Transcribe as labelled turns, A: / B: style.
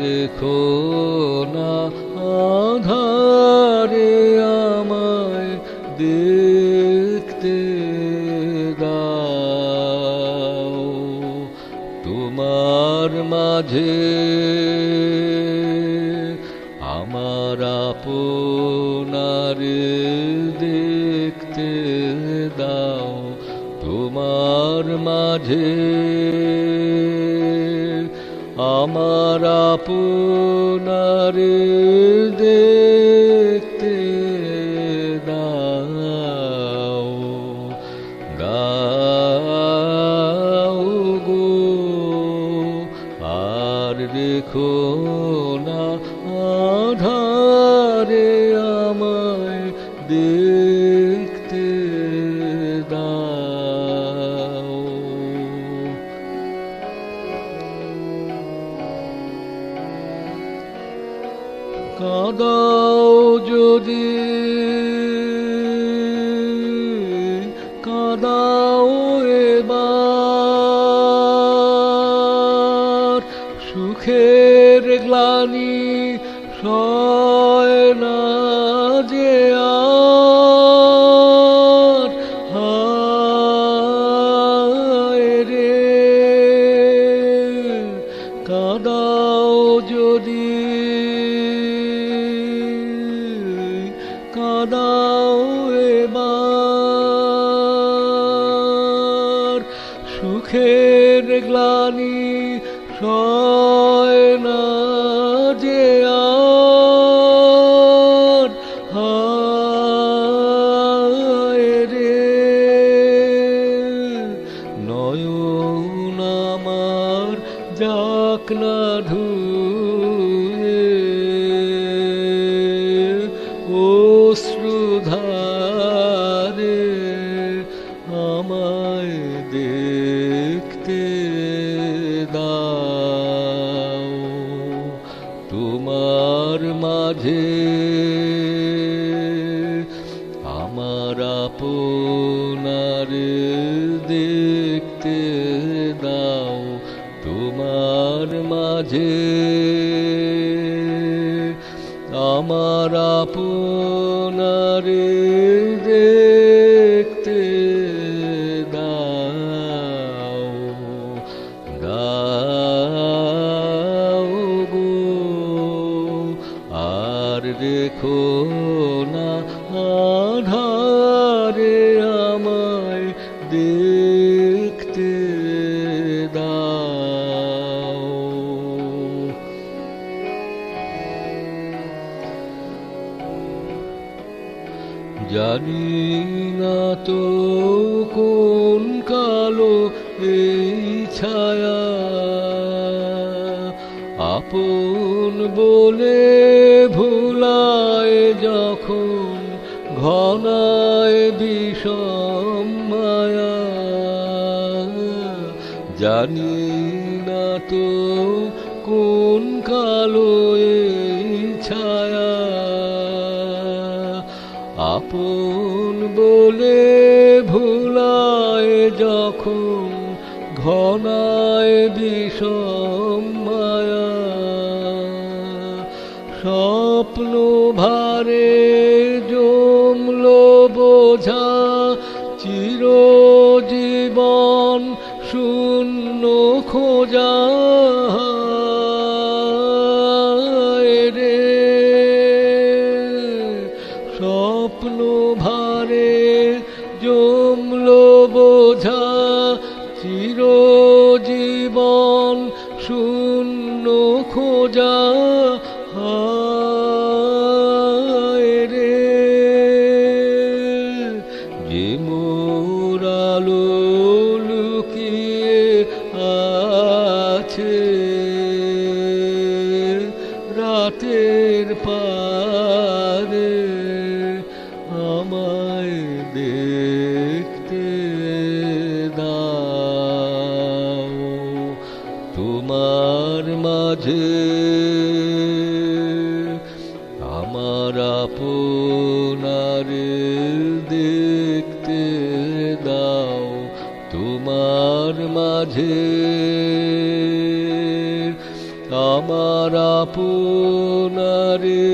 A: দেখো না আধারে আমায় দেখতে দাও। তোমার মাঝে আমার আপনার দেখতে দাও। তোমার মাঝে আমার আপনার দেখতে দাও দাও গো। আর দেখো না আধারে আমায় দেখতে কাদাও যদি কাদাও এবার। সুখের গ্লানি সয় না যে কাদাও এবার সুখের গ্লানি সয় না যে আর। রে। নয়ন আমার যাক না ধুয়ে মাঝে আমার আপনার দেখতে দাও তোমার মাঝে। আমার আপনার না আধারে আমায় দেখতে দাও। জানি না তো কোন কালো এই ছায়া আপন বলে যখন ঘনায় বিষম মায়া, জানি না তো কোন কালো ছায়া। আপন বলে ভুলায় যখন ঘনায় বিষম মায়া, স্বপ্ন ভারে জমল বোঝা চিরজীবন শূন্য খোঁজা রে। স্বপ্ন ভারে জমল বোঝা চিরজীবন শূন্য খোঁজা লুকিয়ে আছে। রাতের পারে আমায় দেখতে দাও। তোমার মাঝে আমার আপনার দেখতে দাও। তোমার মাঝে। আমার আপনারে